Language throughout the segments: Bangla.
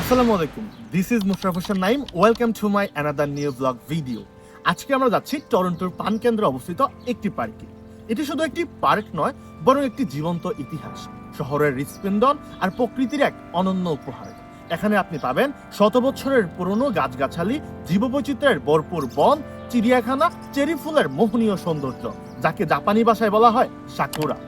আসসালামু আলাইকুম। This is Musharraf Hossain Naim welcome to my another new blog video আজকে আমরা যাচ্ছি টরন্টোর পান কেন্দ্রে অবস্থিত একটি পার্কে। এটি শুধু একটি পার্ক নয়, বরং একটি জীবন্ত ইতিহাস। শহরের হৃৎস্পন্দন আর প্রকৃতির এক অনন্য উপহার। এখানে আপনি পাবেন শত বছরের পুরনো গাছগাছালি, জীববৈচিত্র্যের ভরপুর বন, চিড়িয়াখানা, চেরি ফুলের মোহনীয় সৌন্দর্য, যাকে জাপানি ভাষায় বলা হয় সাকুরা।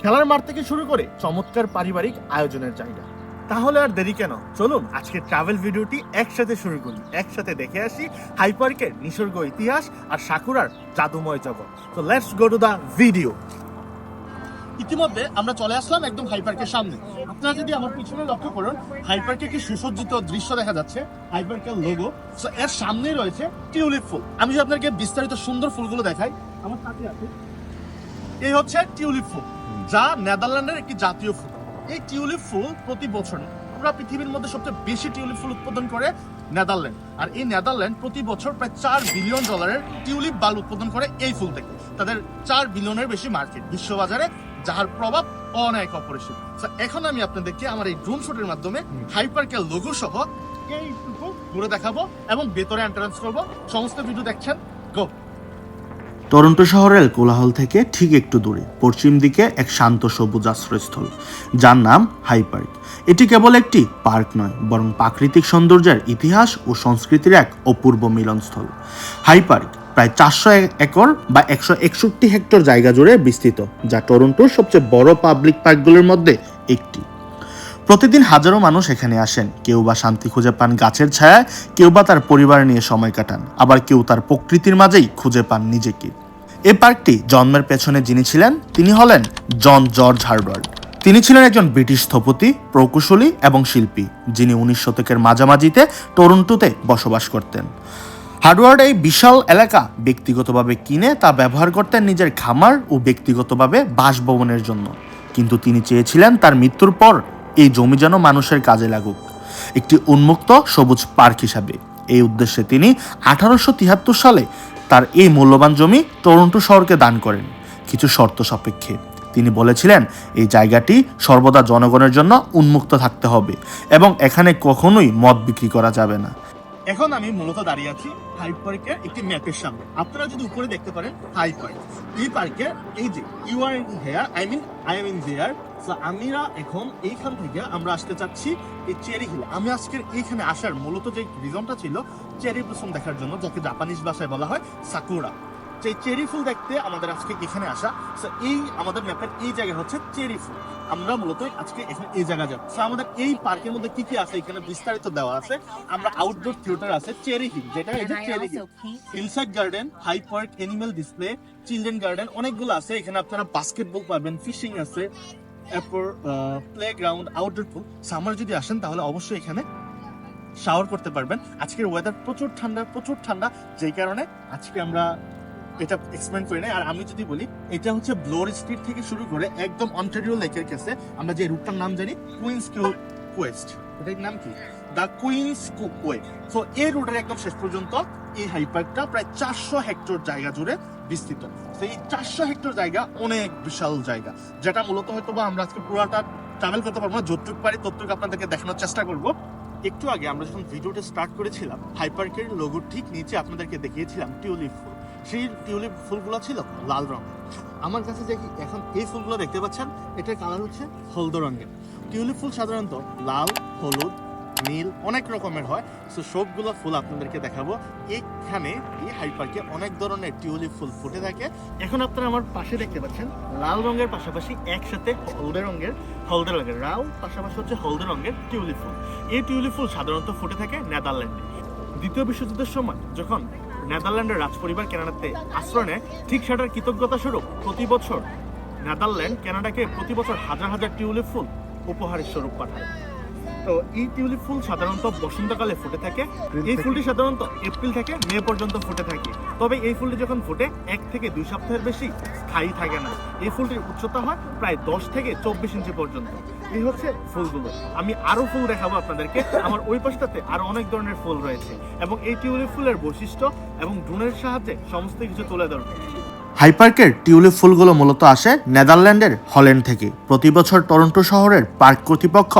খেলার মাঠ থেকে শুরু করে চমৎকার পারিবারিক আয়োজনের জায়গা। তাহলে আর দেরি কেন? চলুন আজকে ট্রাভেল ভিডিওটি একসাথে শুরু করি। একসাথে দেখে আসি হাইপার্কের নিসর্গ ইতিহাস আর সাকুরার জাদুময় জগৎ। তো let's go to the video ইতিমধ্যে আমরা চলে আসলাম একদম হাইপার্কের সামনে। আপনারা যদি আমার পিছনে লক্ষ্য করুন হাই পার্কে কি সুসজ্জিত দৃশ্য দেখা যাচ্ছে? হাই পার্কের লোগো সো এর সামনেই রয়েছে টিউলিপ ফুল। আমি যদি আপনাকে বিস্তারিত সুন্দর ফুলগুলো দেখাই, আমার সাথে আছে। এই হচ্ছে টিউলিপ ফুল, যা নেদারল্যান্ডের একটি জাতীয় ফুল। এই টিউলিপ ফুল প্রতি বছর পুরো পৃথিবীর মধ্যে সবচেয়ে বেশি টিউলিপ ফুল উৎপাদন করে নেদারল্যান্ড। আর এই নেদারল্যান্ড প্রতি বছর প্রায় চার বিলিয়ন ডলারের টিউলিপ বাল উৎপাদন করে এই ফুল থেকে। তাদের চার বিলিয়নের বেশি মার্কেট বিশ্ববাজারে যার প্রভাব অনেক অপরিসীম। এখন আমি আপনাদেরকে আমার এই ড্রোন শুটের মাধ্যমে হাইপারকেল লোগো সহ এইটুকু ঘুরে দেখাবো এবং ভেতরে এন্ট্রান্স করব। সমস্ত ভিডিও দেখছেন। টরন্টো শহরের কোলাহল থেকে ঠিক একটু দূরে, পশ্চিম দিকে এক শান্ত সবুজ আশ্রয়স্থল, যার নাম হাই পার্ক এটি কেবল একটি পার্ক নয়, বরং প্রাকৃতিক সৌন্দর্যের ইতিহাস ও সংস্কৃতির এক অপূর্ব মিলনস্থল। হাই পার্ক প্রায় চারশো একর বা একশো একষট্টি হেক্টর জায়গা জুড়ে বিস্তৃত, যা টরন্টোর সবচেয়ে বড় পাবলিক পার্কগুলোর মধ্যে একটি। প্রতিদিন হাজারো মানুষ এখানে আসেন। কেউ বা শান্তি খুঁজে পান গাছের ছায়ায়, কেউ বা তার পরিবার নিয়ে সময় কাটান। আবার কেউ তার প্রকৃতির মাঝেই খুঁজে পান নিজেকে। এ পার্কটি জন্মের পেছনে যিনি ছিলেন, তিনি হলেন জন জর্জ হার্বার্ড তিনি ছিলেন একজন ব্রিটিশ স্থপতি, প্রকৌশলী এবং শিল্পী, যিনি উনিশ শতকের মাঝামাঝিতে টরন্টোতে বসবাস করতেন। হার্ডওয়ার্ড এই বিশাল এলাকা ব্যক্তিগতভাবে কিনে তা ব্যবহার করতেন নিজের খামার ও ব্যক্তিগতভাবে বাসভবনের জন্য। কিন্তু তিনি চেয়েছিলেন তার মৃত্যুর পর এই জমি যেন মানুষের কাজে লাগুক। একটি উন্মুক্ত সবুজ পার্ক হিসাবে। এই উদ্দেশ্যে তিনি আঠারোশো তিয়াত্তর সালে তার এই মূল্যবান জমি টরন্টো শহরকে দান করেন। কিছু শর্ত সাপেক্ষে তিনি বলেছিলেন, এই জায়গাটি সর্বদা জনগণের জন্য উন্মুক্ত থাকতে হবে এবং এখানে কখনোই মদ বিক্রি করা যাবে না। এখন আমি মূলত দাঁড়িয়ে আছি হাই পার্কের একটি ম্যাপের সামনে। আপনারা যদি উপরে দেখতে পারেন হাইট পার্ক এই পার্কে, এই যে you are in here I mean I am in here আমরা এখন এইখান থেকে আমরা আসতে চাচ্ছি এই চেরি হিল আমি আজকের এইখানে আসার মূলত যে রিজনটা ছিল, চেরি ব্লসম দেখার জন্য, যাকে জাপানিজ ভাষায় বলা হয় সাকুরা সেই চেরি ফুল দেখতে আমাদের আজকে এখানে আসা এই আমাদের ম্যাপের এই জায়গা হচ্ছে চেরি ফুল। আমরা মূলত আজকে এখানে এই জায়গা যাব। আমাদের এই পার্কের মধ্যে কি কি আছে এখানে বিস্তারিত দেওয়া আছে। আমরা আউটডোর থিয়েটার আছে চেরি হিল যেটা এই যে cherry hill hillside garden high park animal display children garden অনেকগুলো আছে। এখানে আপনারা বাস্কেটবল পাবেন ফিশিং আছে। এরপর play ground outdoor pool summer যদি আসেন তাহলে অবশ্যই এখানে শাওয়ার করতে পারবেন। আজকের ওয়েদার প্রচুর ঠান্ডা প্রচুর ঠান্ডা। যেই কারণে আজকে আমরা এটা এক্সপ্লেন করি নাই। আর আমি যদি বলি এটা হচ্ছে ব্লোর স্ট্রিট থেকে শুরু করে একদম অন্টারিও লেকের কাছে আমরা যে রুটটার নাম জানি কুইন্স কিউ কোয়েস্ট এটার নাম কি? দ্য কুইন্স কুকওয়ে তো এই রুটের একদম শেষ পর্যন্ত এই হাই পার্কটা প্রায় চারশো হেক্টর জায়গা জুড়ে বিস্তৃত। তো এই চারশো হেক্টর জায়গা অনেক বিশাল জায়গা যেটা মূলত হয়তো বা আমরা আজকে পুরাটা ট্রাভেল করতে পারব না। যতটুকু পারি ততটুকু আপনাদেরকে দেখানোর চেষ্টা করব। একটু আগে আমরা যখন ভিডিওটা স্টার্ট করেছিলাম হাই পার্কের লোগোর ঠিক নিচে আপনাদেরকে দেখিয়েছিলাম টিউলিপ ফুল। সেই টিউলিপ ফুলগুলো ছিল লাল রঙ আমার কাছে যে এখন এই ফুলগুলো দেখতে পাচ্ছেন, এটার কালার হচ্ছে হলদে রঙের। টিউলিপ ফুল সাধারণত লাল, হলুদ, নীল অনেক রকমের হয়। সো সবগুলো ফুল আপনাদেরকে দেখাবো। এখানে এই হাই পার্কে অনেক ধরনের টিউলিপ ফুল ফুটে থাকে। এখন আপনারা আমার পাশে দেখতে পাচ্ছেন, লাল রঙের পাশাপাশি একসাথে হলদে রঙের হলদে রঙের লাল পাশাপাশি হচ্ছে হলদে রঙের টিউলিপ ফুল। এই টিউলিপ ফুল সাধারণত ফুটে থাকে নেদারল্যান্ডে। দ্বিতীয় বিশ্বযুদ্ধের সময়, যখন নেদারল্যান্ডের রাজপরিবার কানাডাতে আশ্রয় নেয়। ঠিক সেটার কৃতজ্ঞতা স্বরূপ প্রতি বছর নেদারল্যান্ড, কানাডাকে প্রতি বছর হাজার হাজার টিউলিপ ফুল উপহার স্বরূপ পাঠায়। তো এই টিউলিপ ফুল সাধারণত বসন্তকালে ফুটে থাকে। এই ফুলটি সাধারণত এপ্রিল থেকে মে পর্যন্ত ফুটে থাকে। তবে এই ফুলটি যখন ফুটে এক থেকে দুই সপ্তাহের বেশি স্থায়ী থাকে না। এই ফুলটির উচ্চতা হয় প্রায় দশ থেকে চব্বিশ ইঞ্চি পর্যন্ত। এই হচ্ছে ফুলগুলো। আমি আরও ফুল দেখাবো আপনাদেরকে। আমার ওই পাশটাতে আরও অনেক ধরনের ফুল রয়েছে। এবং এই টিউলিপ ফুলের বৈশিষ্ট্য এবং ড্রোনের সাহায্যে সমস্ত কিছু তুলে ধরবে। হাইপার্কের টিউলিপ ফুলগুলো মূলত আসে নেদারল্যান্ডের হল্যান্ড থেকে। প্রতি বছর টরন্টো শহরের পার্ক কর্তৃপক্ষ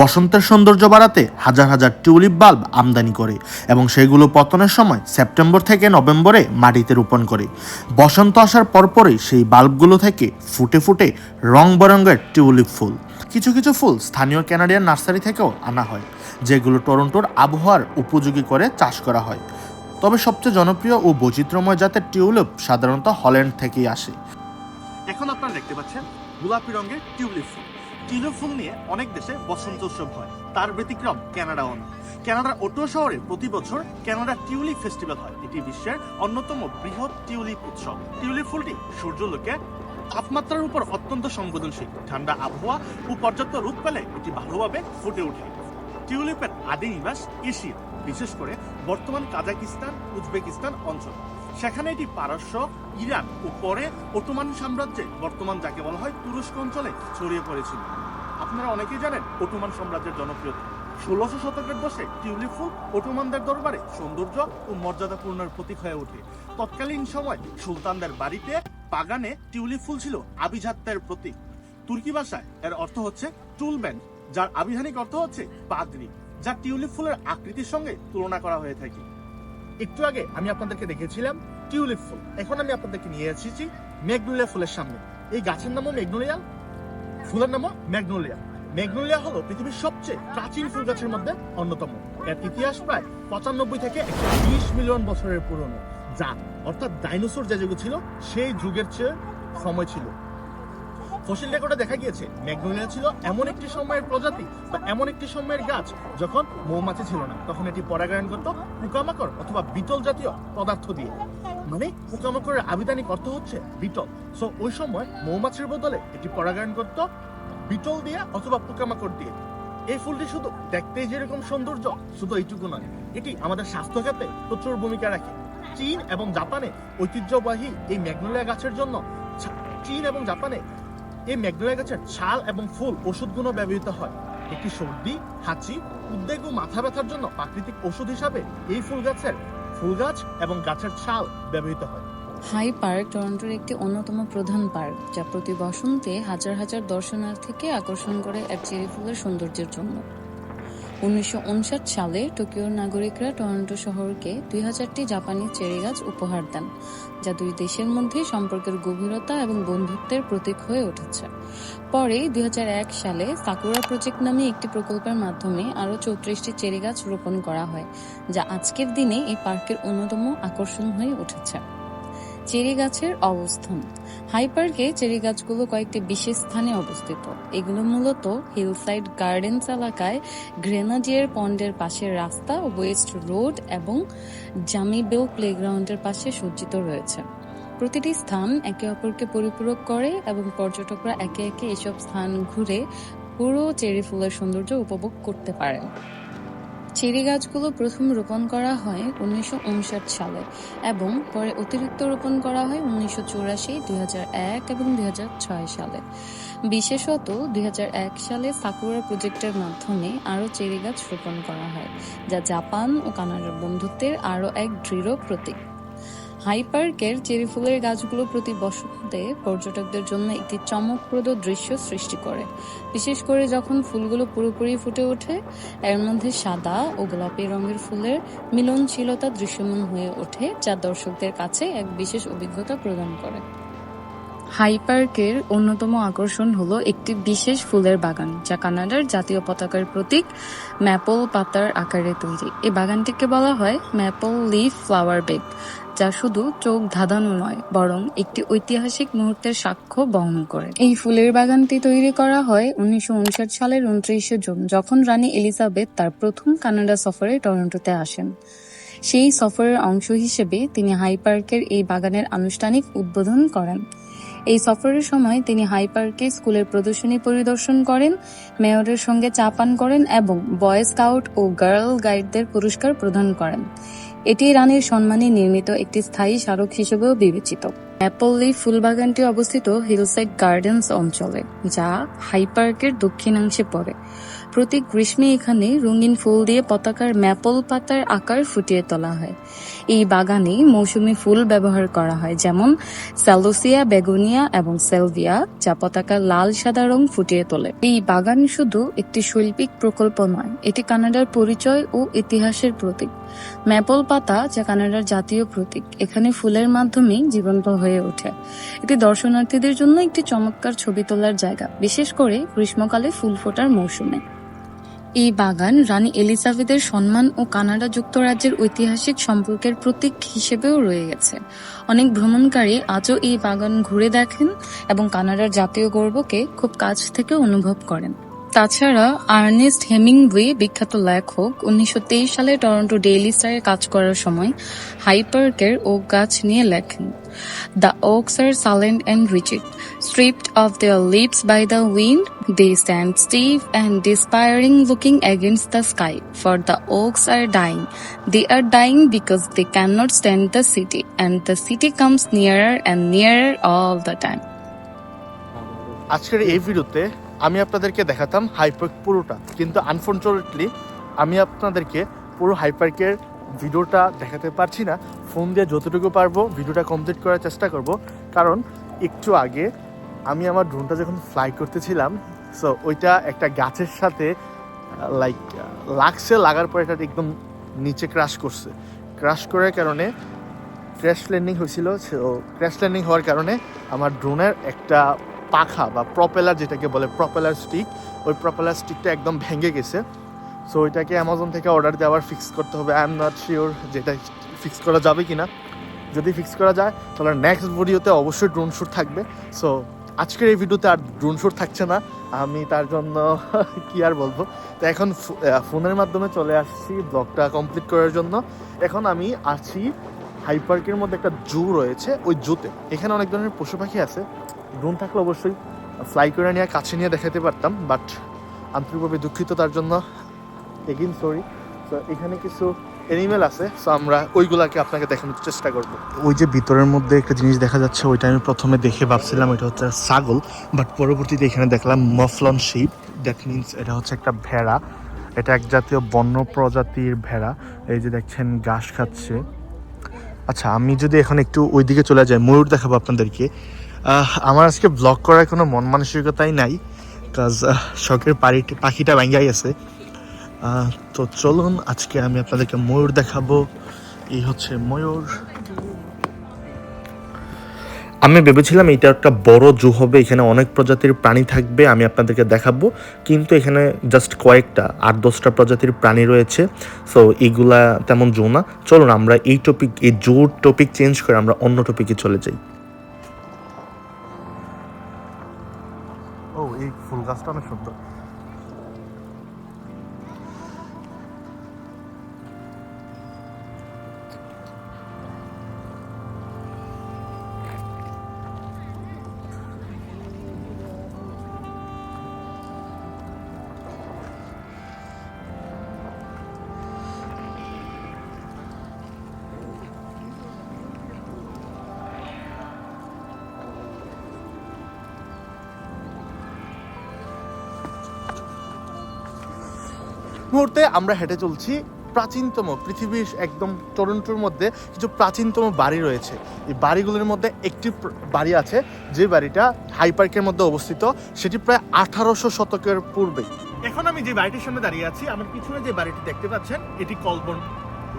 বসন্তের সৌন্দর্য বাড়াতে হাজার হাজার টিউলিপ বাল্ব আমদানি করে এবং সেগুলো পতনের সময় সেপ্টেম্বর থেকে নভেম্বরে মাটিতে রোপণ করে। বসন্ত আসার পরপরই সেই বাল্বগুলো থেকে ফুটে ফুটে রং বেরঙের টিউলিপ ফুল। কিছু কিছু ফুল স্থানীয় ক্যানাডিয়ান নার্সারি থেকেও আনা হয়, যেগুলো টরন্টোর আবহাওয়ার উপযোগী করে চাষ করা হয়। তবে সবচেয়ে জনপ্রিয় ও বৈচিত্র্যময় জাতের টিউলিপ সাধারণত হল্যান্ড থেকেই আসে। এখন আপনারা দেখতে পাচ্ছেন গোলাপি রঙের টিউলিপ ফুল। টিউলিপ ফুল নিয়ে অনেক দেশে বসন্ত উৎসব হয়, তার ব্যতিক্রম ক্যানাডাও নয়। ক্যানাডার ওটো শহরে প্রতি বছর ক্যানাডা টিউলিপ ফেস্টিভ্যাল হয়, এটি বিশ্বের অন্যতম বৃহৎ টিউলিপ উৎসব। টিউলিপ ফুলটি সূর্যলোকে তাপমাত্রার উপর অত্যন্ত সংবেদনশীল। ঠান্ডা আবহাওয়া ও পর্যাপ্ত রোদ পেলে এটি ভালোভাবে ফুটে ওঠে। টিউলিপের আদি নিবাস এশিয়া, বিশেষ করে বর্তমান কাজাকিস্তান, উজবেকিস্তান অঞ্চল। সেখানে এটি পারস্য, ইরান ও পরে ওটোমান সাম্রাজ্যে, বর্তমান যাকে বলা হয় তুরস্ক অঞ্চলে ছড়িয়ে পড়েছিল। আপনারা অনেকেই জানেন ওটোমান সাম্রাজ্যের জনপ্রিয়তা। ষোলোশো শতকের দশে টিউলিপ ফুল ওটোমানদের দরবারে সৌন্দর্য ও মর্যাদাপূর্ণের প্রতীক হয়ে ওঠে। তৎকালীন সময় সুলতানদের বাড়িতে বাগানে টিউলিপ ফুল ছিল আভিজাত্যের প্রতীক। তুর্কি ভাষায় এর অর্থ হচ্ছে টুলব্যান্ড যার আবিধানিক অর্থ হচ্ছে পাগড়ি যা টিউলিপ ফুলের আকৃতির সঙ্গে তুলনা করা হয়ে থাকে। একটু আগে আমি আপনাদেরকে দেখেছিলাম টিউলিপ ফুল। এখন আমি আপনাদেরকে নিয়ে এসেছি ম্যাগনোলিয়া ফুলের সামনে। এই গাছের নামও ম্যাগনোলিয়া, ফুলের নামও ম্যাগনোলিয়া। ম্যাগনোলিয়া হলো পৃথিবীর সবচেয়ে প্রাচীন ফুল গাছের মধ্যে অন্যতম। এর ইতিহাস প্রায় পঁচানব্বই থেকে একশো বিশ মিলিয়ন বছরের পুরনো। যা অর্থাৎ ডাইনোসর যে যুগ ছিল, সেই যুগের চেয়ে সময় ছিল। ফসিল রেকর্ডে দেখা গিয়েছে ম্যাগনোলিয়া ছিল এমন একটি সময়ের প্রজাতি বা এমন একটি সময়ের গাছ যখন মৌমাছি ছিল না, তখন এটি পরাগায়ন করত পোকামাকড় অথবা বিটল জাতীয় পদার্থ দিয়ে। মানে পোকামাকড়ের আবিধানিক অর্থ হচ্ছে বিটল। সো ওই সময় মৌমাছির বদলে এটি পরাগায়ন করত বিটল দিয়ে অথবা পোকামাকড় দিয়ে। এই ফুলটি শুধু দেখতেই যেরকম সৌন্দর্য, শুধু এইটুকু নয়, এটি আমাদের স্বাস্থ্য খাতে প্রচুর ভূমিকা রাখে। চীন এবং জাপানে ঐতিহ্যবাহী এই ম্যাগনোলিয়া গাছের জন্য চীন এবং জাপানে এই ম্যাগনোলিয়া গাছের ছাল এবং ফুল ওষুধগুলো ব্যবহৃত হয়। একটি সর্দি, হাঁচি, উদ্বেগ ও মাথা ব্যথার জন্য প্রাকৃতিক ওষুধ হিসাবে এই ফুল গাছের ফুল গাছ এবং গাছের ছাল ব্যবহৃত হয়। হাই পার্ক টরন্টোর একটি অন্যতম প্রধান পার্ক, যা প্রতি বসন্তে হাজার হাজার দর্শনার্থীকে আকর্ষণ করে এক চেরি ফুলের সৌন্দর্যের জন্য। উনিশশো সালে টোকিওর নাগরিকরা টরন্টো শহরকে দুই হাজারটি জাপানি চেরি গাছ উপহার দেন, যা দুই দেশের মধ্যে সম্পর্কের গভীরতা এবং বন্ধুত্বের প্রতীক হয়ে উঠেছে। পরে দুই হাজার এক সালে সাকুরা প্রজেক্ট নামে একটি প্রকল্পের মাধ্যমে আরও চৌত্রিশটি চেরি গাছ রোপণ করা হয়, যা আজকের দিনে এই পার্কের অন্যতম আকর্ষণ হয়ে উঠেছে। চেরি গাছের অবস্থান। হাই পার্কে চেরি গাছগুলো কয়েকটি বিশেষ স্থানে অবস্থিত। এগুলো মূলত হিলসাইড গার্ডেন্স এলাকায় গ্রেনাডিয়ার পন্ডের পাশের রাস্তা, ওয়েস্ট রোড এবং জামিবেল প্লেগ্রাউন্ডের পাশে সজ্জিত রয়েছে। প্রতিটি স্থান একে অপরকে পরিপূরক করে এবং পর্যটকরা একে একে এসব স্থান ঘুরে পুরো চেরি ফুলের সৌন্দর্য উপভোগ করতে পারেন। চেরি গাছগুলো প্রথম রোপণ করা হয় উনিশশো উনষাট সালে এবং পরে অতিরিক্ত রোপণ করা হয় উনিশশো চৌরাশি এবং দুই হাজার ছয় সালে। বিশেষত দুই হাজার এক সালে সাকুরা প্রজেক্টের মাধ্যমে আরও চেরি গাছ রোপণ করা হয়, যা জাপান ও কানাডার বন্ধুত্বের আরও এক দৃঢ় প্রতীক। হাই পার্কের চেরি ফুলের গাছগুলো প্রতি বসন্তে পর্যটকদের জন্য একটি চমকপ্রদ দৃশ্য সৃষ্টি করে। বিশেষ করে যখন ফুলগুলো পুরোপুরি ফুটে ওঠে, এর মধ্যে সাদা ও গোলাপি রঙের ফুলের মিলনশীলতা দৃশ্যমান হয়ে ওঠে, যা দর্শকদের কাছে এক বিশেষ অভিজ্ঞতা প্রদান করে। হাই পার্কের অন্যতম আকর্ষণ হলো একটি বিশেষ ফুলের বাগান, যা কানাডার জাতীয় পতাকার প্রতীক ম্যাপল পাতার আকারে তৈরি। এই বাগানটিকে বলা হয় ম্যাপল লিফ ফ্লাওয়ার বেড যা শুধু চোখ ধাঁধানো নয়, বরং একটি ঐতিহাসিক মুহূর্তের সাক্ষ্য বহন করে। এই ফুলের বাগানটি তৈরি করা হয় উনিশশো উনষাট সালের উনত্রিশে জুন, যখন রানী এলিজাবেথ তার প্রথম কানাডা সফরে টরন্টোতে আসেন। সেই সফরের অংশ হিসেবে তিনি হাই পার্কের এই বাগানের আনুষ্ঠানিক উদ্বোধন করেন। এই সফরের সময় তিনি হাই পার্কে স্কুলের প্রদর্শনী পরিদর্শন করেন, মেয়রের সঙ্গে চা পান করেন এবং বয় স্কাউট ও গার্ল গাইডদের পুরস্কার প্রদান করেন। এটি রানীর সম্মানে নির্মিত একটি স্থায়ী স্মারক হিসেবেও বিবেচিত। অ্যাপল্লি ফুলবাগানটি অবস্থিত হিলসাইড গার্ডেন্স অঞ্চলে, যা হাইপার্কের দক্ষিণাংশে পড়ে। প্রতি গ্রীষ্মে এখানে রঙিন ফুল দিয়ে পতাকার ম্যাপল পাতার আকার ফুটিয়ে তোলা হয়। এই বাগানে মৌসুমী ফুল ব্যবহার করা হয়, যেমন স্যালোসিয়া বেগুনিয়া এবং সেলভিয়া, যা পতাকার লাল সাদা রং ফুটিয়ে তোলে। এই বাগান শুধু একটি শৈল্পিক প্রকল্প নয়, এটি কানাডার পরিচয় ও ইতিহাসের প্রতীক। ম্যাপল পাতা, যা কানাডার জাতীয় প্রতীক, এখানে ফুলের মাধ্যমে জীবন্ত হয়ে ওঠে। এটি দর্শনার্থীদের জন্য একটি চমৎকার ছবি তোলার জায়গা, বিশেষ করে গ্রীষ্মকালে ফুল ফোটার মৌসুমে। এই বাগান রানী এলিজাবেথের সম্মান ও কানাডা যুক্তরাজ্যের ঐতিহাসিক সম্পর্কের প্রতীক হিসেবেও রয়ে গেছে। অনেক ভ্রমণকারী আজও এই বাগান ঘুরে দেখেন এবং কানাডার জাতীয় গর্বকে খুব কাছ থেকে অনুভব করেন। তাছাড়া আর্নেস্ট হেমিংওয়ে বিখ্যাত লেখক, উনিশশো তেইশ সালে টরন্টো ডেইলি স্টারে কাজ করার সময় হাইপার্কের ওক গাছ নিয়ে লেখেন, the oaks are silent and wretched stripped of their leaves by the wind, they stand stiff and despairing looking against the sky, for the oaks are dying, they are dying because they can not stand the city, and the city comes nearer and nearer all the time. আজকের এই ভিডিওতে আমি আপনাদেরকে দেখাতাম হাইপার্ক পুরোটা, কিন্তু আনফর্চুনেটলি আমি আপনাদেরকে পুরো হাইপার্কের ভিডিওটা দেখাতে পারছি না। ফোন দিয়ে যতটুকু পারব ভিডিওটা কমপ্লিট করার চেষ্টা করব। কারণ একটু আগে আমি আমার ড্রোনটা যখন ফ্লাই করতেছিলাম সো ওইটা একটা গাছের সাথে লাইক লাগছে, লাগার পর এটা একদম নিচে ক্রাশ করছে। ক্রাশ করার কারণে ক্র্যাশ ল্যান্ডিং হয়েছিল ক্র্যাশ ল্যান্ডিং হওয়ার কারণে আমার ড্রোনের একটা পাখা বা প্রপেলার যেটাকে বলে প্রপেলার স্টিক ওই প্রপেলার স্টিকটা একদম ভেঙে গেছে। সো ওইটাকে অ্যামাজন থেকে অর্ডার আবার ফিক্স করতে হবে। আই এম নট শিওর যেটা ফিক্স করা যাবে কি না যদি ফিক্স করা যায়, তাহলে নেক্সট ভিডিওতে অবশ্যই ড্রোন শ্যুট থাকবে। সো আজকের এই ভিডিওতে আর ড্রোন শ্যুট থাকছে না। আমি তার জন্য কি আর বলব? তো এখন ফোনের মাধ্যমে চলে আসছি ব্লগটা কমপ্লিট করার জন্য। এখন আমি আছি হাই পার্কের মধ্যে একটা জু রয়েছে। ওই জুতে। এখানে অনেক ধরনের পশু পাখি আছে। ড্রোন থাকলে অবশ্যই ফ্লাই করে নিয়ে কাছে নিয়ে দেখাতে পারতাম বাট আন্তরিকভাবে দুঃখিত তার জন্য। এগিন সরি তো এখানে কিছু অ্যানিমেল আছে সো আমরা ওইগুলাকে আপনাকে দেখানোর চেষ্টা করব। ওই যে ভিতরের মধ্যে একটা জিনিস দেখা যাচ্ছে, ওইটা আমি প্রথমে দেখে ভাবছিলাম এটা হচ্ছে ছাগল বাট পরবর্তীতে এখানে দেখলাম মফলন শিপ দ্যাট মিনস এটা হচ্ছে একটা ভেড়া। এটা এক জাতীয় বন্য প্রজাতির ভেড়া, এই যে দেখছেন, ঘাস খাচ্ছে। আচ্ছা আমি যদি এখন একটু ওইদিকে চলে যাই, ময়ূর দেখাবো আপনাদেরকে। আমার আজকে ব্লগ করার কোনো মন মানসিকতাই নাই কাজ শখের পাড়িটি, পাখিটা ভেঙ্গাই আছে। তো চলুন, আজকে আমি আপনাদেরকে ময়ূর দেখাবো। এই হচ্ছে ময়ূর। আমি ভেবেছিলাম এটা একটা বড় জু হবে, এখানে অনেক প্রজাতির প্রাণী থাকবে, আমি আপনাদেরকে দেখাবো। কিন্তু এখানে জাস্ট কয়েকটা, আট দশটা প্রজাতির প্রাণী রয়েছে সো এইগুলা তেমন জু না। চলুন, আমরা এই টপিক এই জুর টপিক চেঞ্জ করে আমরা অন্য টপিকে চলে যাই। গাছটা অনেক সুন্দর। মুহূর্তে আমরা হেঁটে চলছি প্রাচীনতম, পৃথিবীর একদম টরন্টোর মধ্যে কিছু প্রাচীনতম বাড়ি রয়েছে। এই বাড়িগুলোর মধ্যে একটি বাড়ি আছে, যে বাড়িটা হাই পার্কের মধ্যে অবস্থিত। সেটি প্রায় আঠারোশো শতকের পূর্বে। এখন আমি যে বাড়িটির সামনে দাঁড়িয়ে আছি, আমার পিছনে যে বাড়িটি দেখতে পাচ্ছেন, এটি কলবন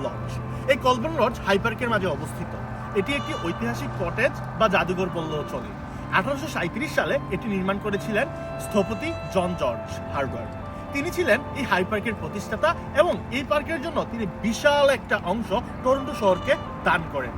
লজ। এই কলবন লজ হাই পার্কের মাঝে অবস্থিত। এটি একটি ঐতিহাসিক কটেজ বা জাদুঘর বললেও চলে। আঠারোশো সালে এটি নির্মাণ করেছিলেন স্থপতি জন জর্জ হার্বার্ট তিনি ছিলেন এই হাই পার্কের প্রতিষ্ঠাতা এবং এই পার্কের জন্য তিনি বিশাল একটা অংশ টরন্টো শহরকে দান করেন।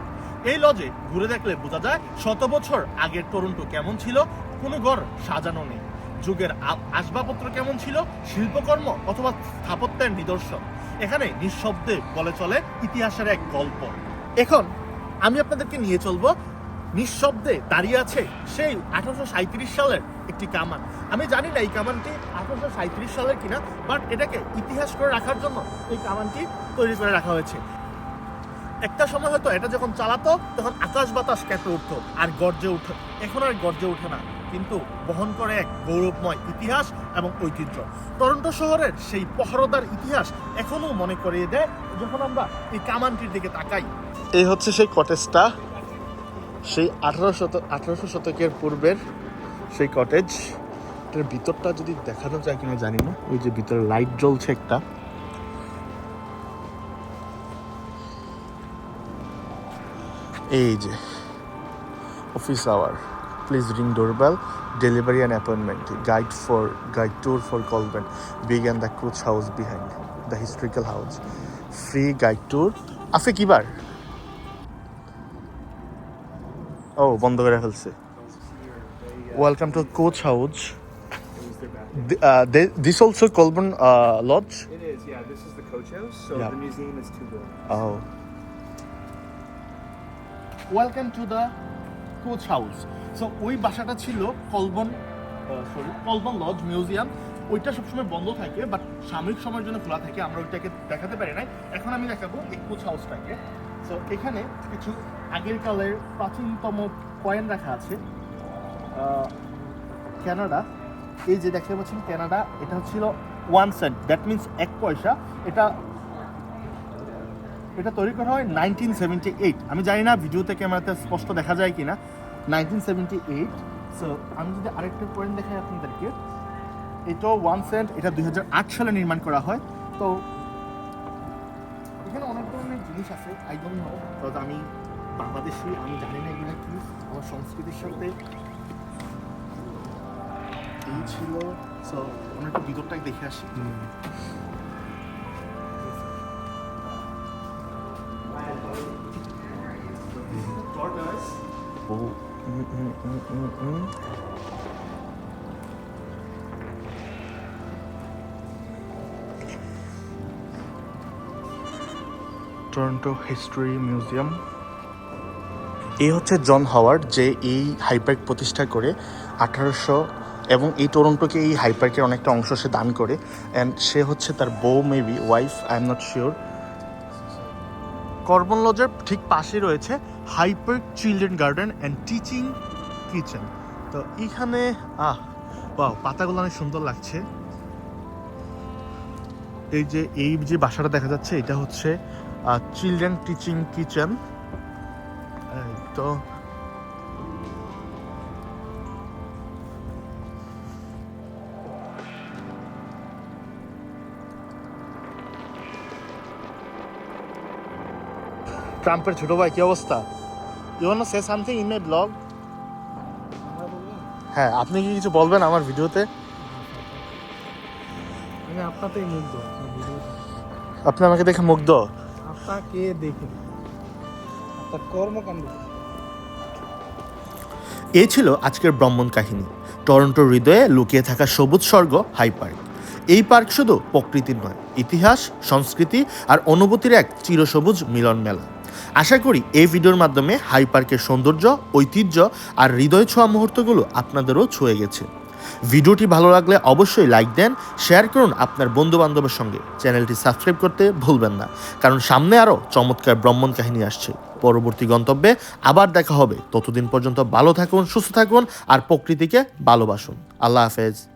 এই লজে ঘুরে দেখলে বোঝা যায় শত বছর আগের টরন্টো কেমন ছিল, কোনো ঘর সাজানো নেই। যুগের আসবাবপত্র কেমন ছিল, শিল্পকর্ম অথবা স্থাপত্যের নিদর্শন। এখানে নিঃশব্দে বলে চলে ইতিহাসের এক গল্প। এখন আমি আপনাদেরকে নিয়ে চলবো নিঃশব্দে দাঁড়িয়ে আছে সেই আঠারোশো সালের একটি কামান। আমি জানি না এই কামানটি আঠারোশো সালের কিনা বাট এটাকে ইতিহাস করে রাখার জন্য এই কামানটি তৈরি করে রাখা হয়েছে। একটা সময় হয়তো এটা যখন চালাতো, তখন আকাশ বাতাস কেঁপে উঠতো আর গর্জে উঠতো এখন আর গর্জে ওঠে না, কিন্তু বহন করে এক গৌরবময় ইতিহাস এবং ঐতিহ্য। টরন্টো শহরের সেই পহরদার ইতিহাস এখনও মনে করিয়ে দেয় যখন আমরা এই কামানটির দিকে তাকাই। এই হচ্ছে সেই কটেজটা। সেই আঠারো শত আঠারোশো শতকের পূর্বের সেই কটেজ এটার ভিতরটা যদি দেখানো যায় কিনা জানি না, ওই যে ভিতরে লাইট জ্বলছে একটা। এই যে office hour please ring doorbell delivery and appointment guide for guide tour for Colborne big and the coach house behind the historical house free guide tour আছে কিবার ও বন্ধ করে ফেলছে welcome to coach house this also Colborne lodge It is, yeah. This is the coach house, so Yeah. the museum is two buildings. Oh. Welcome to the coach house so ওই বাসাটা ছিল Colborne sorry Colborne lodge museum ওইটা সবসময় বন্ধ থাকে বাট সাময়িক সময়ের জন্য খোলা থাকে আমরা ওইটাকে দেখাতে পারি নাই এখন আমি দেখাবো এই কোচ হাউসটাকে সো এখানে কিছু আগের কালের প্রাচীনতম কয়েন রাখা আছে। কানাডা এই যে দেখতে পাচ্ছেন কানাডা এটা হচ্ছিল ওয়ান সেন্ট দ্যাট মিনস এক পয়সা। এটা এটা তৈরি করা হয় নাইনটিন সেভেন্টি এইট আমি জানি না ভিডিওতে ক্যামেরাতে স্পষ্ট দেখা যায় কিনা। নাইনটিন সেভেন্টি এইট সো আমি যদি আরেকটা পয়েন্ট দেখাই আপনাদেরকে। এটাও ওয়ান সেন্ট এটা দু হাজার আট সালে নির্মাণ করা হয়। তো জিনিস আছে আই ডোন্ট নো তো আমি বাংলাদেশি আমি জানি না এগুলো কি আমার সংস্কৃতির সাথে। এই ছিল সো আমরা একটু ভিতরটাই দেখে আসি। Oh. Mm, Toronto history museum. এই হচ্ছে জন হাওয়ার্ড, যে এই হাইপার্ক প্রতিষ্ঠা করে আঠারোশো এবং এই টরন্টোকে এই হাইপার্কের অনেকটা অংশ সে দান করে। অ্যান্ড সে হচ্ছে তার বউ maybe wife I am not sure Colborne লজের ঠিক পাশে রয়েছে High Park children garden and teaching kitchen তো এখানে, আহ বাহ পাতাগুলো অনেক সুন্দর লাগছে। এই যে এই যে বাসাটা দেখা যাচ্ছে, এটা হচ্ছে চিলড্রেন টিচিং কিচেন তো। ট্রাম্পের ছোট ভাই কি অবস্থা? You want say something in my blog হ্যাঁ আপনি কি কিছু বলবেন আমার ভিডিওতে? ভিডিওতে। আপনি আমাকে দেখে মুগ্ধ? দেখে। আপনার কর্মকাণ্ড। এ ছিল আজকের ব্রহ্মণ কাহিনী। টরন্টোর হৃদয়ে লুকিয়ে থাকা সবুজ স্বর্গ, হাই পার্ক। এই পার্ক শুধু প্রকৃতির নয়, ইতিহাস, সংস্কৃতি আর অনুভূতির এক চিরসবুজ মিলন মেলা। আশা করি এই ভিডিওর মাধ্যমে হাই পার্কের সৌন্দর্য, ঐতিহ্য আর হৃদয় ছোঁয়া মুহূর্তগুলো আপনাদেরও ছুঁয়ে গেছে। ভিডিওটি ভালো লাগলে অবশ্যই লাইক দেন, শেয়ার করুন আপনার বন্ধু বান্ধবের সঙ্গে। চ্যানেলটি সাবস্ক্রাইব করতে ভুলবেন না। কারণ সামনে আরও চমৎকার ব্রহ্মণ কাহিনী আসছে। পরবর্তী গন্তব্যে আবার দেখা হবে। ততদিন পর্যন্ত ভালো থাকুন, সুস্থ থাকুন আর প্রকৃতিকে ভালোবাসুন। আল্লাহ হাফেজ।